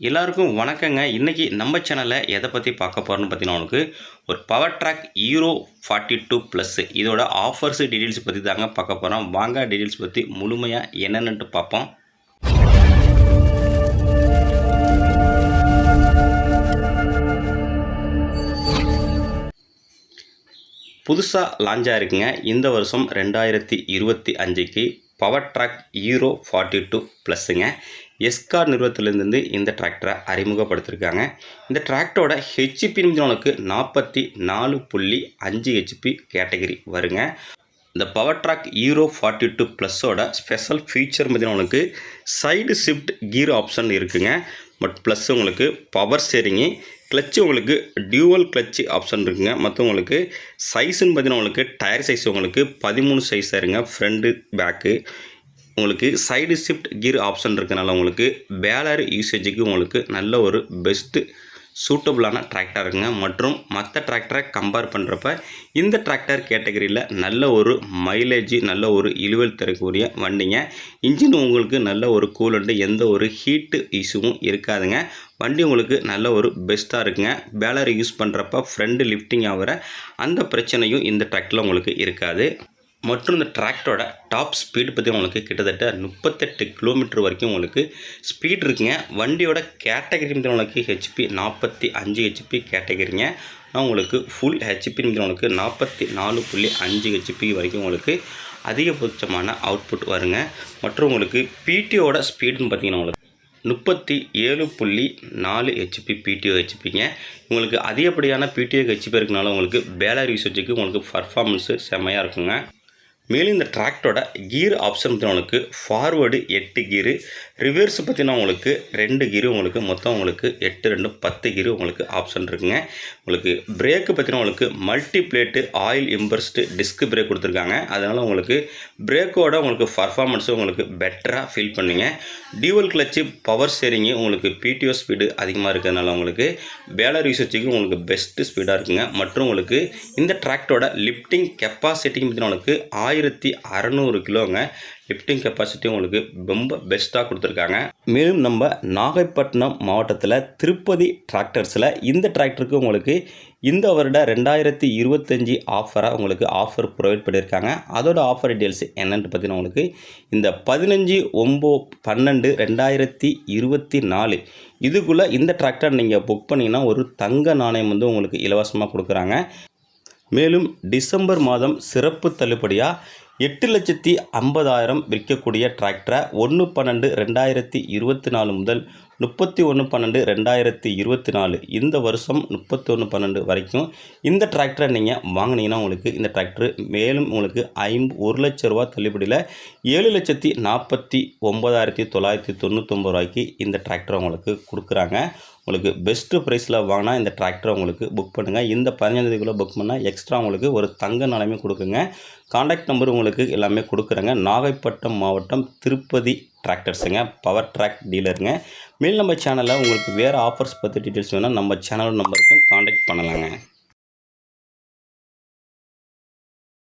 எல்லாருக்கும் வணக்கங்க. இன்றைக்கி நம்ம சேனலில் எதை பற்றி பார்க்க போகிறோன்னு பார்த்தீங்கன்னா உனக்கு ஒரு power track hero forty two plus இதோட ஆஃபர்ஸ் டீட்டெயில்ஸ் பற்றி தாங்க பார்க்க போகிறோம் வாங்க டீட்டெயில்ஸ் பற்றி முழுமையாக என்னென்னட்டு பார்ப்போம். புதுசாக லான்ச் ஆயிருக்குங்க. இந்த வருஷம் ரெண்டாயிரத்தி இருபத்தி அஞ்சுக்கு power track hero forty two ப்ளஸ்ஸுங்க Escort நிறுவனத்திலேருந்து இந்த டிராக்டரை அறிமுகப்படுத்தியிருக்காங்க இந்த டிராக்டரோட ஹெச்பி உனக்கு நாற்பத்தி நாலு புள்ளி அஞ்சு ஹெச்பி கேட்டகரி வருங்க. இந்த power track hero forty two ப்ளஸ்ஸோட special feature பார்த்தீங்கன்னா உங்களுக்கு சைடு ஷிஃப்ட் கீர் ஆப்ஷன் இருக்குங்க. பட் ப்ளஸ் உங்களுக்கு பவர் ஸ்டேரிங்கு கிளச்சு உங்களுக்கு டியூவல் கிளச்சு ஆப்ஷன் இருக்குங்க. மற்ற உங்களுக்கு சைஸுன்னு பார்த்தீங்கன்னா உங்களுக்கு டயர் சைஸ் உங்களுக்கு பதிமூணு சைஸ் இருங்க ஃப்ரண்ட்டு பேக்கு உங்களுக்கு சைடு ஷிஃப்ட் கீர் ஆப்ஷன் இருக்கனால உங்களுக்கு பேலர் யூசேஜுக்கு உங்களுக்கு நல்ல ஒரு பெஸ்ட்டு சூட்டபுளான டிராக்டர் இருக்குங்க. மற்றும் மற்ற டிராக்டரை கம்பேர் பண்ணுறப்ப இந்த டிராக்டர் கேட்டகரியில் நல்ல ஒரு மைலேஜ் நல்ல ஒரு இழுவல் தரக்கூடிய வண்டிங்க. இன்ஜின் உங்களுக்கு நல்ல ஒரு கூலண்ட்டு எந்த ஒரு ஹீட்டு இஷ்யூவும் இருக்காதுங்க. வண்டி உங்களுக்கு நல்ல ஒரு பெஸ்ட்டாக இருக்குங்க. பேலர் யூஸ் பண்ணுறப்ப ஃப்ரண்ட் லிஃப்டிங் ஆகிற அந்த பிரச்சனையும் இந்த டிராக்டரில் உங்களுக்கு இருக்காது. மற்றும் இந்த டிராக்டரோட டாப் ஸ்பீடு பற்றி உங்களுக்கு கிட்டத்தட்ட முப்பத்தெட்டு கிலோமீட்டர் வரைக்கும் உங்களுக்கு ஸ்பீட் இருக்குங்க. வண்டியோட கேட்டகரி வந்து உங்களுக்கு ஹெச்பி நாற்பத்தி அஞ்சு ஹெச்பி கேட்டகரிங்க நான் உங்களுக்கு ஃபுல் ஹெச்பி வந்து உங்களுக்கு நாற்பத்தி நாலு புள்ளி அஞ்சு ஹெச்பி வரைக்கும் உங்களுக்கு அதிகபட்சமான அவுட்புட் வருங்க. மற்றும் உங்களுக்கு பிடிஓட ஸ்பீடுன்னு பார்த்தீங்கன்னா உங்களுக்கு முப்பத்தி ஏழு புள்ளி நாலு ஹெச்பி பிடிஓ ஹெச்பிங்க உங்களுக்கு அதிகப்படியான பிடிஓ ஹெச்பி இருக்கனால உங்களுக்கு பேலர் யூசேஜுக்கு உங்களுக்கு பர்ஃபார்மன்ஸு செம்மையாக இருக்குங்க. மேலும் இந்த டிராக்டரோட கீர் ஆப்ஷன் பார்த்தீங்கன்னா உங்களுக்கு ஃபார்வேர்டு எட்டு கீரு ரிவர்ஸ் பார்த்தீங்கன்னா உங்களுக்கு ரெண்டு கீரு உங்களுக்கு மொத்தம் உங்களுக்கு எட்டு ரெண்டு பத்து கீரு உங்களுக்கு ஆப்ஷன் இருக்குங்க. உங்களுக்கு பிரேக்கு பார்த்தீங்கன்னா உங்களுக்கு multi plate oil immersed disc brake கொடுத்துருக்காங்க. அதனால் உங்களுக்கு பிரேக்கோட உங்களுக்கு பர்ஃபார்மன்ஸும் உங்களுக்கு பெட்டராக ஃபீல் பண்ணுங்க. டியூவல் கிளச்சு பவர் ஸ்டேரிங்கு உங்களுக்கு பிடிஓ ஸ்பீடு அதிகமாக இருக்கிறதுனால உங்களுக்கு பேலர் யூசேஜுக்கு உங்களுக்கு பெஸ்ட்டு ஸ்பீடாக இருக்குங்க. மற்றும் உங்களுக்கு இந்த டிராக்டரோட லிஃப்டிங் கெப்பாசிட்டிக்கு பார்த்தீங்கன்னா உங்களுக்கு ஆயில் ஆயிரத்தி அறநூறு கிலோங்க லிஃப்டிங் கெப்பாசிட்டி உங்களுக்கு ரொம்ப பெஸ்ட்டாக கொடுத்துருக்காங்க. மேலும் நம்ம நாகைப்பட்டினம் மாவட்டத்தில் திருப்பதி டிராக்டர்ஸில் இந்த டிராக்டருக்கு உங்களுக்கு இந்த வருட ரெண்டாயிரத்தி இருபத்தஞ்சி ஆஃபராக உங்களுக்கு ஆஃபர் ப்ரொவைட் பண்ணியிருக்காங்க. அதோட ஆஃபர் டீட்டெயில்ஸ் என்னென்னு பார்த்தீங்கன்னா உங்களுக்கு இந்த பதினஞ்சு ஒம்போ பன்னெண்டு ரெண்டாயிரத்தி இருபத்தி நாலு இதுக்குள்ளே இந்த டிராக்டர் நீங்கள் புக் பண்ணிங்கன்னா ஒரு தங்க நாணயம் வந்து உங்களுக்கு இலவசமாக கொடுக்குறாங்க. மேலும் டிசம்பர் மாதம் சிறப்பு தள்ளுபடியாக எட்டு லட்சத்தி ஐம்பதாயிரம் விற்கக்கூடிய டிராக்டரை ஒன்று பன்னெண்டு ரெண்டாயிரத்தி இருபத்தி நாலு முதல் முப்பத்தி ஒன்று பன்னெண்டு ரெண்டாயிரத்தி இருபத்தி நாலு. இந்த வருஷம் முப்பத்தி ஒன்று பன்னெண்டு வரைக்கும் இந்த டிராக்டரை நீங்கள் வாங்கினீங்கன்னா உங்களுக்கு இந்த டிராக்டர் மேலும் உங்களுக்கு ஐம் ஒரு லட்ச ரூபா தள்ளுபடியில் ஏழு லட்சத்தி நாற்பத்தி ஒம்பதாயிரத்தி தொள்ளாயிரத்தி தொண்ணூத்தொம்பது ரூபாய்க்கு இந்த டிராக்டரை உங்களுக்கு கொடுக்குறாங்க. உங்களுக்கு பெஸ்ட்டு ப்ரைஸில் வாங்கினா இந்த டிராக்டரை உங்களுக்கு புக் பண்ணுங்கள் இந்த பதினஞ்சாந்தேதிக்குள்ளே புக் பண்ணால் எக்ஸ்ட்ரா உங்களுக்கு ஒரு தங்க நிலைமை கொடுக்குங்க. காண்டாக்ட் நம்பர் உங்களுக்கு எல்லாமே கொடுக்குறேங்க. நாகைப்பட்டினம் மாவட்டம் திருப்பதி டிராக்டர்ஸுங்க பவர் ட்ராக் டீலருங்க மேல் நம்ம சேனலில் உங்களுக்கு வேறு ஆஃபர்ஸ் பற்றி டீட்டெயில்ஸ் வேணால் நம்ம சேனல் நம்பருக்கு காண்டாக்ட் பண்ணலாங்க.